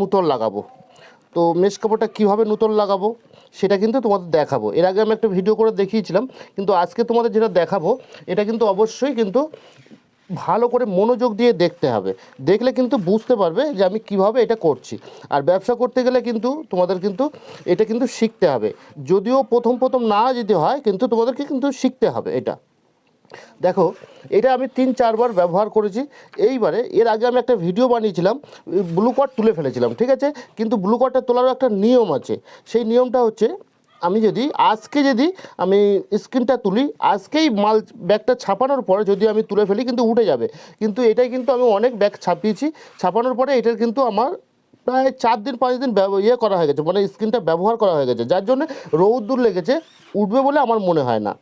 নূতন লাগাবো। তো মেশ কাপড়টা কীভাবে নূতন লাগাবো, সেটা কিন্তু তোমাদের দেখাবো। এর আগে আমি একটা ভিডিও করে দেখিয়েছিলাম, কিন্তু আজকে তোমাদের যেটা দেখাবো, এটা কিন্তু অবশ্যই কিন্তু ভালো করে মনোযোগ দিয়ে দেখতে হবে। দেখলে কিন্তু বুঝতে পারবে যে আমি কীভাবে এটা করছি। আর ব্যবসা করতে গেলে কিন্তু তোমাদের কিন্তু এটা কিন্তু শিখতে হবে। যদিও প্রথম প্রথম না যদি হয়, কিন্তু তোমাদেরকে কিন্তু শিখতে হবে এটা। দেখো, এটা আমি তিন, চারবার ব্যবহার করেছি। এইবারে, এর আগে আমি একটা ভিডিও বানিয়েছিলাম ব্লু কার্ড তুলে ফেলেছিলাম, ঠিক আছে? কিন্তু ব্লু কার্ডটা তোলারও একটা নিয়ম আছে। সেই নিয়মটা হচ্ছে, আমি যদি, আজকে যদি আমি স্ক্রিনটা তুলি, আজকেই মাল, ব্যাগটা ছাপানোর পরে যদি আমি তুলে ফেলি, কিন্তু উঠে যাবে। কিন্তু এটাই কিন্তু আমি অনেক ব্যাগ ছাপিয়েছি। ছাপানোর পরে এটার কিন্তু আমার প্রায় চার দিন, পাঁচ দিন ইয়ে করা হয়ে গেছে মানে স্ক্রিনটা ব্যবহার করা হয়ে গেছে, যার জন্য রৌদ্দুর লেগেছে, উঠবে বলে আমার মনে হয় না,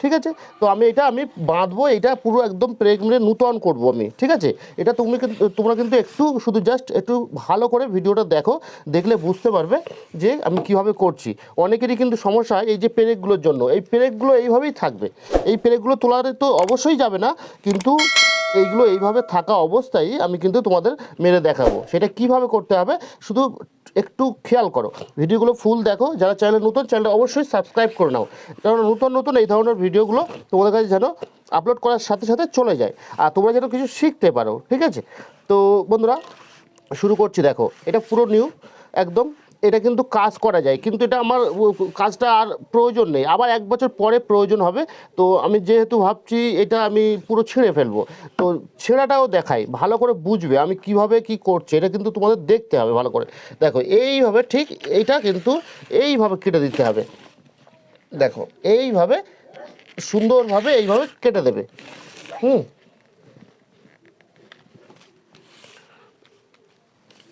ঠিক আছে? তো আমি এটা, আমি বাঁধবো, এটা পুরো একদম প্রেগ মেরে নূতন করব আমি, ঠিক আছে? এটা তুমি তোমরা কিন্তু একটু, শুধু জাস্ট একটু ভালো করে ভিডিওটা দেখো, দেখলে বুঝতে পারবে যে আমি কীভাবে করছি। অনেকেরই কিন্তু সমস্যা হয় এই যে পেরেকগুলোর জন্য, এই পেরেকগুলো এইভাবেই থাকবে, এই পেরেকগুলো তোলারে তো অবশ্যই যাবে না, কিন্তু এইগুলো এইভাবে থাকা অবস্থায় আমি কিন্তু তোমাদের মেরে দেখাবো। সেটা কীভাবে করতে হবে শুধু একটু খেয়াল করো। ভিডিওগুলো ফুল দেখো। যারা চ্যানেল নতুন, চ্যানেলটা অবশ্যই সাবস্ক্রাইব করে নাও। কারণ নতুন নতুন এই ধরনের ভিডিওগুলো তোমাদের কাছে যেন আপলোড করার সাথে সাথে চলে যায়। আর তোমরা যেন কিছু শিখতে পারো, ঠিক আছে? তো বন্ধুরা, শুরু করছি দেখো। এটা পুরো নিউ একদম এটা কিন্তু কাজ করা যায়। কিন্তু এটা আমার কাজটা আর প্রয়োজন নেই। আবার এক বছর পরে প্রয়োজন হবে। তো আমি যেহেতু ভাবছি এটা আমি পুরো ছিঁড়ে ফেলব। তো ছেঁড়াটাও দেখাই। ভালো করে বুঝবে আমি কীভাবে কি করছি। এটা কিন্তু তোমাদের দেখতে হবে ভালো করে। দেখো, এইভাবে ঠিক এইটা কিন্তু এইভাবে কেটে দিতে হবে। দেখো, এইভাবে সুন্দরভাবে এইভাবে কেটে দেবে। হুম।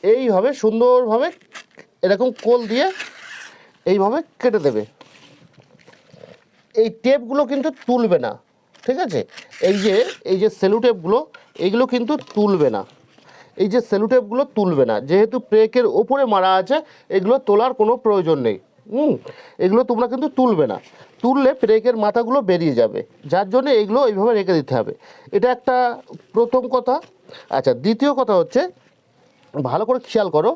এইভাবে সুন্দরভাবে এরকম কোল দিয়ে এইভাবে কেটে দেবে। এই টেপগুলো কিন্তু তুলবে না, ঠিক আছে? এই যে এই যে সেলু টেপগুলো এইগুলো কিন্তু তুলবে না। এই যে সেলু টেপগুলো তুলবে না, যেহেতু ব্রেকের ওপরে মারা আছে, এগুলো তোলার কোনো প্রয়োজন নেই। হুম? এগুলো তোমরা কিন্তু তুলবে না। তুললে ব্রেকের মাথাগুলো বেরিয়ে যাবে। যার জন্য এইগুলো এইভাবে রেখে দিতে হবে। এটা একটা প্রথম কথা। আচ্ছা দ্বিতীয় কথা হচ্ছে, ভালো করে খেয়াল করো।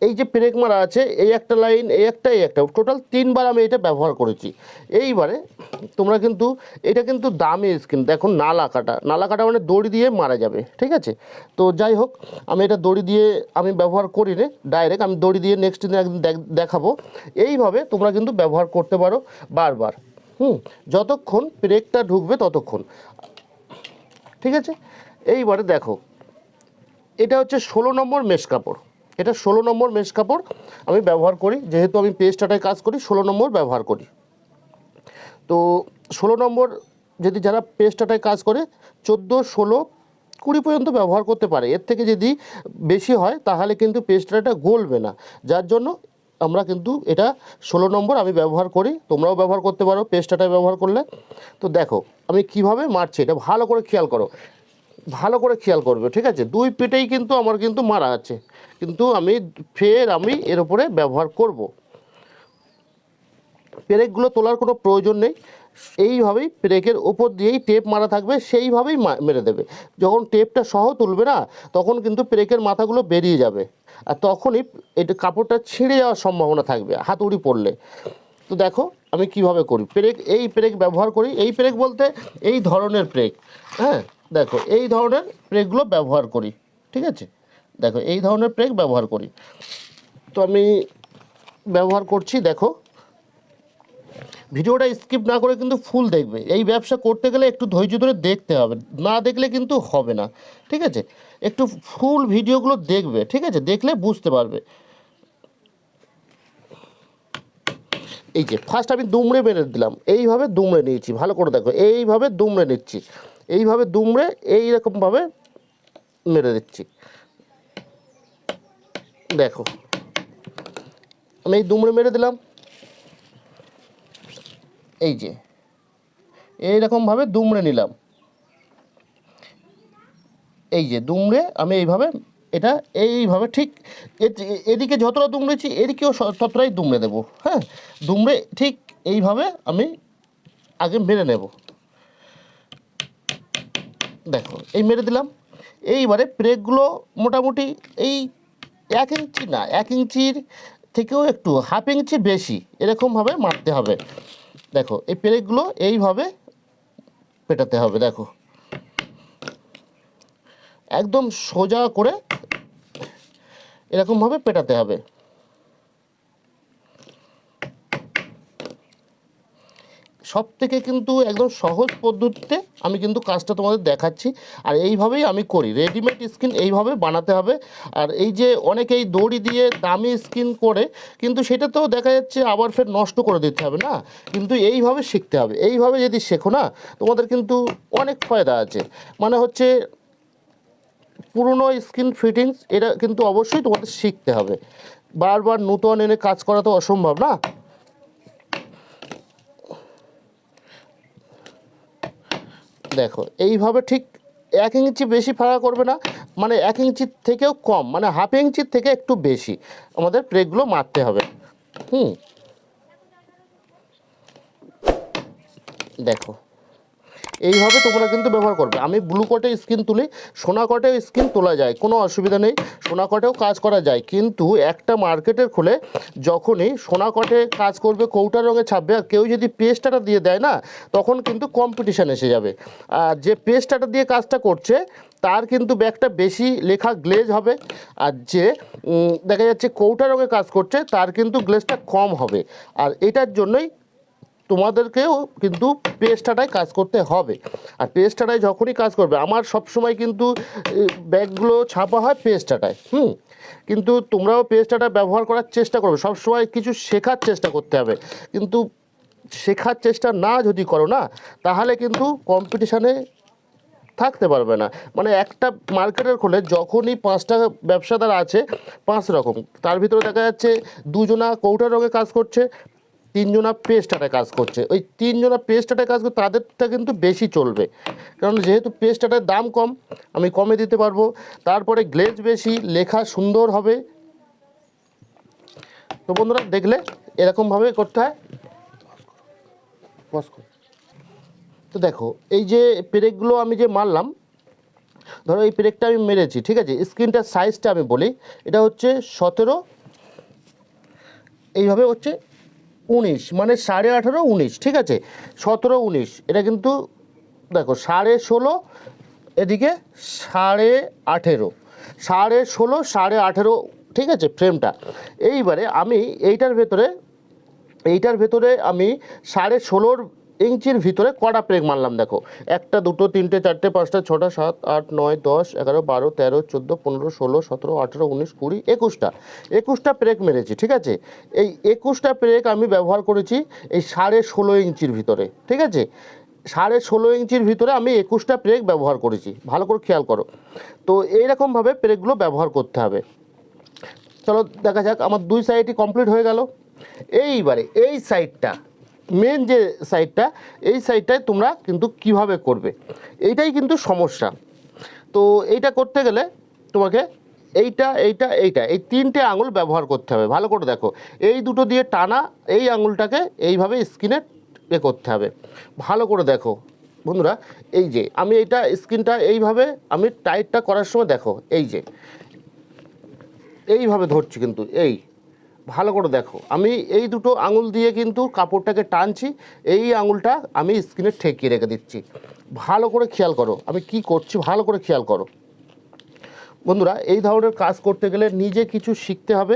এই যে ব্রেক মারা আছে, এই একটা লাইন, এই একটা এই একটা, টোটাল তিনবার আমি এটা ব্যবহার করেছি। এইবারে তোমরা কিন্তু, এটা কিন্তু দামি স্কিন দেখো নালা কাটা। নালা কাটা মানে দড়ি দিয়ে মারা যাবে, ঠিক আছে? তো যাই হোক, আমি এটা দড়ি দিয়ে আমি ব্যবহার করি নে ডাইরেক্ট আমি দড়ি দিয়ে নেক্সট দিন একদিন দেখ- দেখাবো। এইভাবে তোমরা কিন্তু ব্যবহার করতে পারো বারবার। হুম, যতক্ষণ ব্রেকটা ঢুকবে ততক্ষণ। ঠিক আছে? এইবারে দেখো, এটা হচ্ছে ষোলো নম্বর মেশ কাপড়। এটা ষোলো নম্বর মেশ কাপড় আমি ব্যবহার করি, যেহেতু আমি পেস্টাটায় কাজ করি, ষোলো নম্বর ব্যবহার করি। তো ষোলো নম্বর যদি যারা পেস্টাটায় কাজ করে, চোদ্দ, ষোলো, কুড়ি পর্যন্ত ব্যবহার করতে পারে। এর থেকে যদি বেশি হয়, তাহলে কিন্তু পেস্টাটা গলবে না। যার জন্য আমরা কিন্তু এটা ষোলো নম্বর আমি ব্যবহার করি। তোমরাও ব্যবহার করতে পারো, পেস্টাটায় ব্যবহার করলে। তো দেখো, আমি কীভাবে মারছি, এটা ভালো করে খেয়াল করো। ভালো করে খেয়াল করবে, ঠিক আছে? দুই পেটেই কিন্তু আমার কিন্তু মারা আছে। কিন্তু আমি ফের আমি এর উপরে ব্যবহার করব। পেরেকগুলো তোলার কোনো প্রয়োজন নেই। এইভাবেই পেরেকের ওপর দিয়েই টেপ মারা থাকবে, সেইভাবেই মেরে দেবে। যখন টেপটা সহ তুলবে না, তখন কিন্তু পেরেকের মাথাগুলো বেরিয়ে যাবে। আর তখনই এটা কাপড়টা ছিঁড়ে যাওয়ার সম্ভাবনা থাকবে হাতুড়ি পড়লে। তো দেখো আমি কীভাবে করি। পেরেক, এই পেরেক ব্যবহার করি। এই পেরেক বলতে এই ধরনের পেরেক। হ্যাঁ দেখো এই ধরনের পেরেকগুলো ব্যবহার করি। ঠিক আছে? দেখো, এই ধরনের পেরেক ব্যবহার করি। তো আমি ব্যবহার করছি, দেখো। ভিডিওটা স্কিপ না করে কিন্তু ফুল দেখবে। এই ব্যবসা করতে গেলে একটু ধৈর্য ধরে দেখতে হবে। না দেখলে কিন্তু হবে না, ঠিক আছে? একটু ফুল ভিডিওগুলো দেখবে, ঠিক আছে? দেখলে বুঝতে পারবে। এই যে ফার্স্ট আমি দুমড়ে মেরে দিলাম। এইভাবে দুমড়ে নিয়েছি, ভালো করে দেখো। এইভাবে দুমড়ে নিচ্ছি। এইভাবে দুমড়ে এইরকমভাবে মেরে দিচ্ছি। দেখো। আমি এই দুমড়ে মেরে দিলাম। এই যে। এইরকমভাবে দুমড়ে নিলাম। এই যে দুমড়ে আমি এইভাবে এটা এইভাবে ঠিক এদিকে যতটা দুমড়েছি এদিকেও ততটাই দুমড়ে দেবো হ্যাঁ? দুমড়ে ঠিক এইভাবে আমি আগে মেরে নেব। দেখো, এই মেরে দিলাম। এইবারে ব্রেকগুলো মোটামুটি এই এক ইঞ্চি না, এক ইঞ্চির থেকেও একটু, হাফ ইঞ্চি বেশি, এরকমভাবে মারতে হবে। দেখো, এই পেরেকগুলো এইভাবে পেটাতে হবে, দেখো। একদম সোজা করে এরকমভাবে পেটাতে হবে। সব থেকে কিন্তু একদম সহজ পদ্ধতিতে আমি কিন্তু কাজটা তোমাদের দেখাচ্ছি। আর এইভাবেই আমি করি। রেডিমেড স্কিন এইভাবে বানাতে হবে। আর এই যে অনেকেই দড়ি দিয়ে দামি স্কিন করে, কিন্তু সেটা তো দেখা যাচ্ছে আবার ফের নষ্ট করে দিতে হবে না? কিন্তু এইভাবে শিখতে হবে। এইভাবে যদি শেখো না, তোমাদের কিন্তু অনেক ফায়দা আছে। মানে হচ্ছে পুরনো স্কিন ফিটিংস এটা কিন্তু অবশ্যই তোমাদের শিখতে হবে। বারবার নূতন এনে কাজ করা তো অসম্ভব না? দেখো, এইভাবে ঠিক এক ইঞ্চি বেশি ফাঁকা করবে না মানে এক ইঞ্চির থেকেও কম মানে হাফ ইঞ্চির থেকে একটু বেশি আমাদের প্রেকগুলো মারতে হবে। হুম। দেখো এইভাবে তোমরা কিন্তু ব্যবহার করবে। আমি ব্লু কটে স্কিন তুলি, সোনা কটেও স্কিন তোলা যায়, কোনো অসুবিধা নেই। সোনা কটেও কাজ করা যায়, কিন্তু একটা মার্কেটের খুলে যখনই সোনা কটে কাজ করবে, কৌটা রঙে ছাপবে, আর কেউ যদি পেস্টাটা দিয়ে দেয় না, তখন কিন্তু কম্পিটিশান এসে যাবে। আর যে পেস্টাটা দিয়ে কাজটা করছে, তার কিন্তু ব্যাগটা বেশি লেখা গ্লেজ হবে। আর যে দেখা যাচ্ছে কৌটা রঙে কাজ করছে, তার কিন্তু গ্লেজটা কম হবে। আর এটার জন্যই তোমাদেরকেও কিন্তু পেস্টাটায় কাজ করতে হবে। আর পেস্টাটায় যখনই কাজ করবে, আমার সব সময় কিন্তু ব্যাগগুলো ছাপা হয় পেস্টাটায়, হুম? কিন্তু তোমরাও পেস্টাটা ব্যবহার করার চেষ্টা করবে সব সময় কিছু শেখার চেষ্টা করতে হবে। কিন্তু শেখার চেষ্টা না যদি করো না, তাহলে কিন্তু কম্পিটিশানে থাকতে পারবে না। মানে একটা মার্কেটের খোলে যখনই পাঁচটা ব্যবসাদার আছে, পাঁচ রকম। তার ভিতরে দেখা যাচ্ছে, দুজনা কৌটা রঙে কাজ করছে তিনজনা পেস্টাটায় কাজ করছে। ওই তিনজনা পেস্টাটায় কাজ করছে তাদেরটা কিন্তু বেশি চলবে। কারণ যেহেতু পেস্টাটার দাম কম, আমি কমে দিতে পারব। তারপরে গ্লেজ বেশি, লেখা সুন্দর হবে। তো বন্ধুরা, দেখলে এরকমভাবে করতে হয়। তো দেখো, এই যে পেরেকগুলো আমি যে মারলাম, ধরো এই পেরেকটা আমি মেরেছি, ঠিক আছে? স্ক্রিনটার সাইজটা আমি বলি, এটা হচ্ছে সতেরো, এইভাবে হচ্ছে উনিশ মানে সাড়ে আঠেরো, উনিশ, ঠিক আছে? সতেরো, উনিশ, এটা কিন্তু, দেখো, সাড়ে ষোলো, এদিকে সাড়ে আঠেরো, সাড়ে ষোলো, সাড়ে আঠেরো, ঠিক আছে ফ্রেমটা এইবারে আমি এইটার ভেতরে এইটার ভেতরে আমি সাড়ে ষোলোর ইঞ্চির ভিতরে কটা প্রেগ মারলাম, দেখো। একটা, দুটো, তিনটে, চারটে, পাঁচটা, ছটা, সাত, আট, নয়, দশ, এগারো, বারো, তেরো, চোদ্দ, পনেরো, ষোলো, সতেরো, আঠেরো, উনিশ, কুড়ি, একুশটা। একুশটা প্রেক মেরেছি, ঠিক আছে? এই একুশটা প্রেক আমি ব্যবহার করেছি এই সাড়ে ষোলো ইঞ্চির ভিতরে, ঠিক আছে? সাড়ে ষোলো ইঞ্চির ভিতরে আমি একুশটা প্রেক ব্যবহার করেছি, ভালো করে খেয়াল করো। তো এইরকমভাবে প্রেকগুলো ব্যবহার করতে হবে। চলো দেখা যাক, আমার দুই সাইডই কমপ্লিট হয়ে গেল। এইবারে, এই সাইডটা মেন যে সাইডটা এই সাইডটায় তোমরা কিন্তু কীভাবে করবে? এইটাই কিন্তু সমস্যা। তো এইটা করতে গেলে তোমাকে এইটা এইটা এইটা, এই তিনটে আঙুল ব্যবহার করতে হবে। ভালো করে দেখো। এই দুটো দিয়ে টানা এই আঙুলটাকে এইভাবে স্কিনে এ করতে হবে। ভালো করে দেখো। বন্ধুরা, এই যে আমি এইটা, স্কিনটা এইভাবে আমি টাইটটা করার সময় দেখো, এই যে। এইভাবে ধরছি কিন্তু, এই। ভালো করে দেখো। আমি এই দুটো আঙুল দিয়ে কিন্তু কাপড়টাকে টানছি, এই আঙুলটা আমি স্কিনে ঠেকিয়ে রেখে দিচ্ছি। ভালো করে খেয়াল করো, আমি কি করছি ভালো করে খেয়াল করো। বন্ধুরা, এই ধরনের কাজ করতে গেলে নিজে কিছু শিখতে হবে।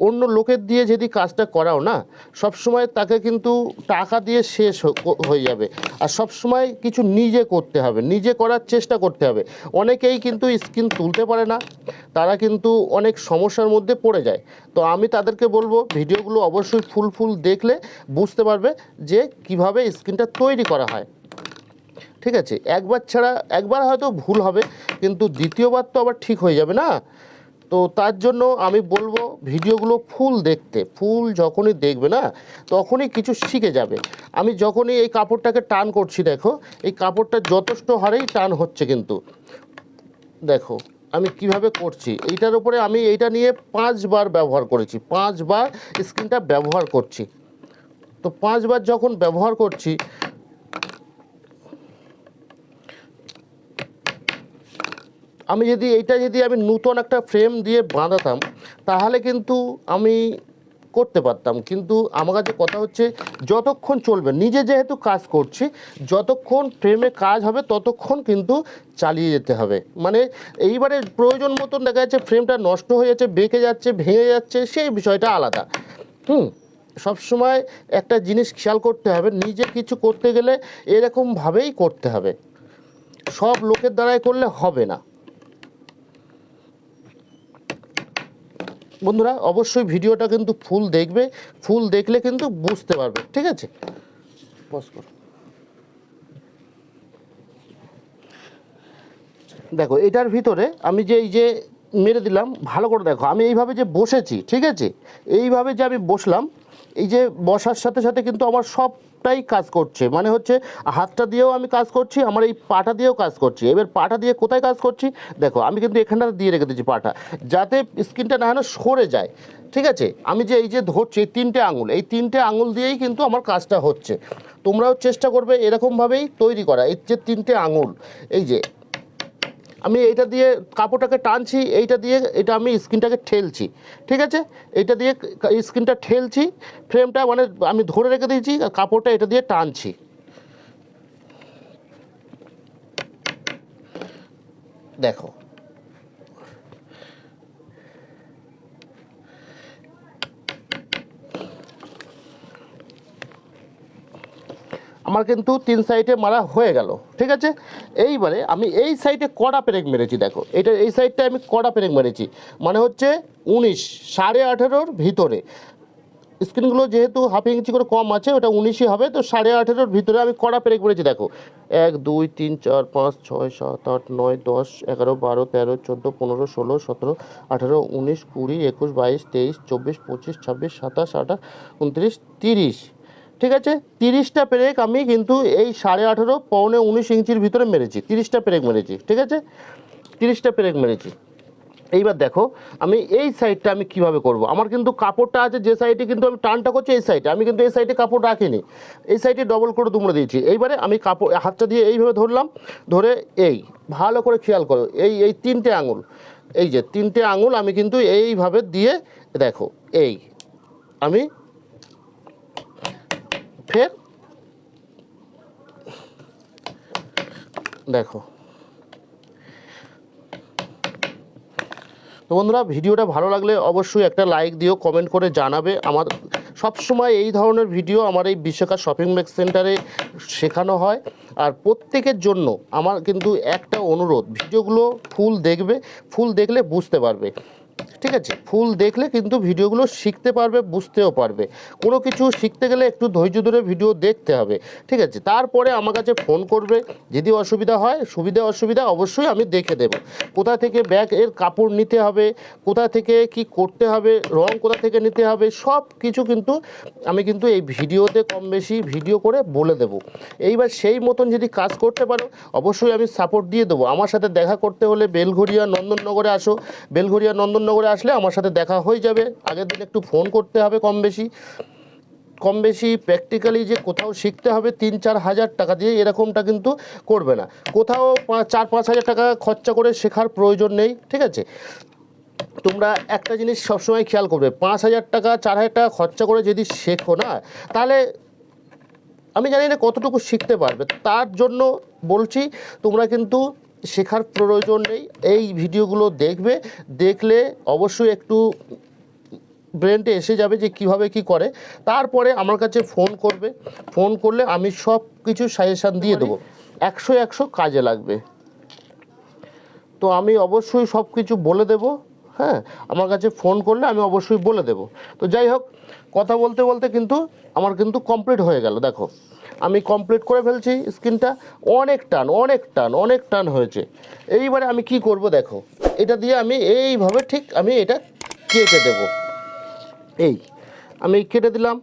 অন্য লোকের দিয়ে যদি কাজটা করাও না, সব সময় তাকে কিন্তু টাকা দিয়ে শেষ হয়ে যাবে। আর সব সময় কিছু নিজে করতে হবে, নিজে করার চেষ্টা করতে হবে। অনেকেই কিন্তু স্কিন তুলতে পারে না, তারা কিন্তু অনেক সমস্যার মধ্যে পড়ে যায়। তো আমি তাদেরকে বলব, ভিডিওগুলো অবশ্যই ফুল ফুল দেখলে বুঝতে পারবে যে কীভাবে স্কিনটা তৈরি করা হয়। ঠিক আছে? একবার ছাড়া, একবার হয়তো ভুল হবে, কিন্তু দ্বিতীয়বার তো আবার ঠিক হয়ে যাবে না? তো তার জন্য আমি বলব ভিডিওগুলো ফুল দেখতে, ফুল যখনই দেখবে না, তখনই কিছু শিখে যাবে। আমি যখনই এই কাপড়টাকে টান করছি দেখো, এই কাপড়টা যথেষ্ট হারেই টান হচ্ছে কিন্তু। দেখো, আমি কীভাবে করছি, এইটার উপরে আমি এইটা নিয়ে পাঁচবার ব্যবহার করেছি, পাঁচবার স্ক্রিনটা ব্যবহার করছি। তো পাঁচবার যখন ব্যবহার করছি আমি যদি এইটা যদি আমি নূতন একটা ফ্রেম দিয়ে বাঁধাতাম, তাহলে কিন্তু আমি করতে পারতাম। কিন্তু আমার কাছে কথা হচ্ছে, যতক্ষণ চলবে, নিজে যেহেতু কাজ করছি, যতক্ষণ ফ্রেমে কাজ হবে, ততক্ষণ কিন্তু চালিয়ে যেতে হবে। মানে এইবারে প্রয়োজন মতন দেখা যাচ্ছে ফ্রেমটা নষ্ট হয়ে যাচ্ছে, বেঁকে যাচ্ছে, ভেঙে যাচ্ছে, সেই বিষয়টা আলাদা। হুম, সবসময় একটা জিনিস খেয়াল করতে হবে, নিজে কিছু করতে গেলে এরকমভাবেই করতে হবে। সব লোকের দ্বারাই করলে হবে না। বন্ধুরা, অবশ্যই ভিডিওটা কিন্তু ফুল দেখবে, ফুল দেখলে কিন্তু বুঝতে পারবে, ঠিক আছে? দেখো, এটার ভিতরে আমি যে এই যে মেরে দিলাম, ভালো করে দেখো, আমি এইভাবে যে বসেছি, ঠিক আছে? এইভাবে যে আমি বসলাম, এই যে বসার সাথে সাথে কিন্তু আমার সবটাই কাজ করছে। মানে হচ্ছে, হাতটা দিয়েও আমি কাজ করছি, আমার এই পাটা দিয়েও কাজ করছি। এবার পাটা দিয়ে কোথায় কাজ করছি? দেখো, আমি কিন্তু এখানটা দিয়ে রেখে দিচ্ছি পাটা। যাতে স্কিনটা না যেন সরে যায়। ঠিক আছে? আমি যে এই যে ধরছি, এই তিনটে আঙুল, এই তিনটে আঙুল দিয়েই কিন্তু আমার কাজটা হচ্ছে। তোমরাও চেষ্টা করবে এরকমভাবেই তৈরি করা। এই যে তিনটে আঙুল, এই যে আমি এইটা দিয়ে কাপড়টাকে টানছি, এইটা দিয়ে এটা আমি স্ক্রিনটাকে ঠেলছি, ঠিক আছে? এটা দিয়ে স্ক্রিনটা ঠেলছি, ফ্রেমটা মানে আমি ধরে রেখে দিয়েছি, আর কাপড়টা এটা দিয়ে টানছি। দেখো আমার কিন্তু তিন সাইডে মারা হয়ে গেল, ঠিক আছে? এইবারে আমি এই সাইডে কটা পেরেক মেরেছি দেখো, এটা এই সাইডটা আমি কটা পেরেক মেরেছি মানে হচ্ছে উনিশ, সাড়ে আঠেরোর ভিতরে। স্ক্রিনগুলো যেহেতু হাফ ইঞ্চি করে কম আছে, ওটা উনিশই হবে, তো সাড়ে আঠেরোর ভিতরে আমি কড়া পেরেক মেরেছি দেখো। এক, দুই, তিন, চার, পাঁচ, ছয়, সাত, আট, নয়, দশ, এগারো, বারো, তেরো, চোদ্দ, পনেরো, ষোলো, সতেরো, আঠেরো, উনিশ, কুড়ি, একুশ, বাইশ, তেইশ, চব্বিশ, পঁচিশ, ছাব্বিশ, সাতাশ, আঠাশ, উনত্রিশ, তিরিশ। ঠিক আছে? তিরিশটা পেরেক আমি কিন্তু এই সাড়ে আঠেরো, পৌনে উনিশ ইঞ্চির ভিতরে মেরেছি। তিরিশটা পেরেক মেরেছি, ঠিক আছে? তিরিশটা পেরেক মেরেছি। এইবার দেখো, আমি এই সাইডটা আমি কীভাবে করব? আমার কিন্তু কাপড়টা আছে, যে সাইডে কিন্তু আমি টানটা করছি, এই সাইডে। আমি কিন্তু এই সাইডে কাপড় রাখিনি। এই সাইডে ডবল করে দুমড়ে দিয়েছি। এইবারে আমি কাপড়, হাতটা দিয়ে এইভাবে ধরলাম, ধরে এই, ভালো করে খেয়াল করো, এই এই তিনটে আঙুল, এই যে তিনটে আঙুল আমি কিন্তু এইভাবে দিয়ে, দেখো, এই, আমি ফের দেখো। তো বন্ধুরা, ভিডিওটা ভালো লাগলে অবশ্যই একটা লাইক দিও কমেন্ট করে জানাবে। আমার সব সময় এই ধরনের ভিডিও আমার এই বিশ্বকাপ শপিং ম্যাক্স সেন্টারে শেখানো হয়। আর প্রত্যেকের জন্য আমার কিন্তু একটা অনুরোধ ভিডিওগুলো ফুল দেখবে ফুল দেখলে বুঝতে পারবে। ঠিক আছে? ফুল দেখলে কিন্তু ভিডিওগুলো শিখতে পারবে, বুঝতেও পারবে। কোনো কিছু শিখতে গেলে একটু ধৈর্য ধরে ভিডিও দেখতে হবে, ঠিক আছে? তারপরে আমার কাছে ফোন করবে, যদি অসুবিধা হয়, সুবিধা অসুবিধা অবশ্যই আমি দেখে দেব। কোথা থেকে ব্যাগ এর কাপড় নিতে হবে, কোথা থেকে কি করতে হবে, রং কোথা থেকে নিতে হবে, সব কিছু কিন্তু আমি কিন্তু এই ভিডিওতে কম বেশি ভিডিও করে বলে দেব। এইবার সেই মতন যদি কাজ করতে পারো, অবশ্যই আমি সাপোর্ট দিয়ে দেবো। আমার সাথে দেখা করতে হলে বেলঘরিয়া নন্দননগরে আসো। বেলঘরিয়া নন্দননগরে আসলে আমার সাথে দেখা হয়ে যাবে। আগের দিন একটু ফোন করতে হবে কম বেশি। কম বেশি প্র্যাকটিক্যালি যে কোথাও শিখতে হবে তিন চার হাজার টাকা দিয়ে এরকমটা কিন্তু করবে না। কোথাও চার, পাঁচ হাজার টাকা খরচা করে শেখার প্রয়োজন নেই, ঠিক আছে? তোমরা একটা জিনিস সবসময় খেয়াল করবে, পাঁচ হাজার টাকা, চার হাজার টাকা খরচা করে যদি শেখো না, তাহলে আমি জানি না কতটুকু শিখতে পারবে। তার জন্য বলছি, তোমরা কিন্তু শেখার প্রয়োজন নেই। এই ভিডিওগুলো দেখবে। দেখলে অবশ্যই একটু ব্রেনটে এসে যাবে যে কীভাবে কি করে। তারপরে আমার কাছে ফোন করবে। ফোন করলে আমি সব কিছু সাজেশান দিয়ে দেবো। একশো একশো কাজে লাগবে। তো আমি অবশ্যই সব কিছু বলে দেব। হ্যাঁ আমার কাছে ফোন করলে আমি অবশ্যই বলে দেব। তো যাই হোক কথা বলতে বলতে কিন্তু আমার কিন্তু কমপ্লিট হয়ে গেল, দেখো। আমি কমপ্লিট করে ফেলছি স্ক্রিনটা অনেক টান অনেক টান অনেক টান হয়েছে। এইবারে আমি কি করব দেখো, এটা দিয়ে আমি এইভাবে ঠিক আমি এটা কেটে দেব। এই, আমি কেটে দিলাম।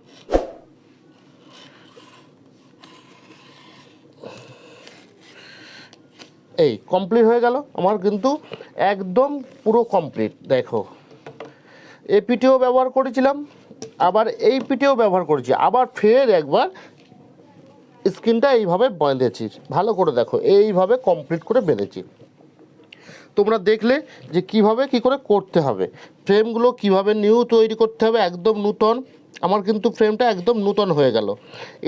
এই কমপ্লিট হয়ে গেল। আমার কিন্তু একদম পুরো কমপ্লিট দেখো। এপিটিও ব্যবহার করেছিলাম। আবার এই পিটিও ব্যবহার করেছি। আবার ফের একবার স্ক্রিনটা এইভাবে বেঁধেছি। ভালো করে দেখো, এইভাবে কমপ্লিট করে বেঁধেছি। তোমরা দেখলে যে কীভাবে কি করে করতে হবে। ফ্রেমগুলো কীভাবে নিউ তৈরি করতে হবে, একদম নূতন। আমার কিন্তু ফ্রেমটা একদম নূতন হয়ে গেল।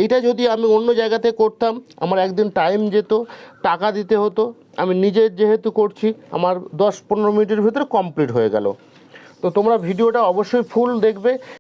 এইটা যদি আমি অন্য জায়গাতে করতাম, আমার একদিন টাইম যেত, টাকা দিতে হতো, আমি নিজে যেহেতু করছি, আমার দশ পনেরো মিনিটের ভিতরে কমপ্লিট হয়ে গেল। তো তোমরা ভিডিওটা অবশ্যই ফুল দেখবে।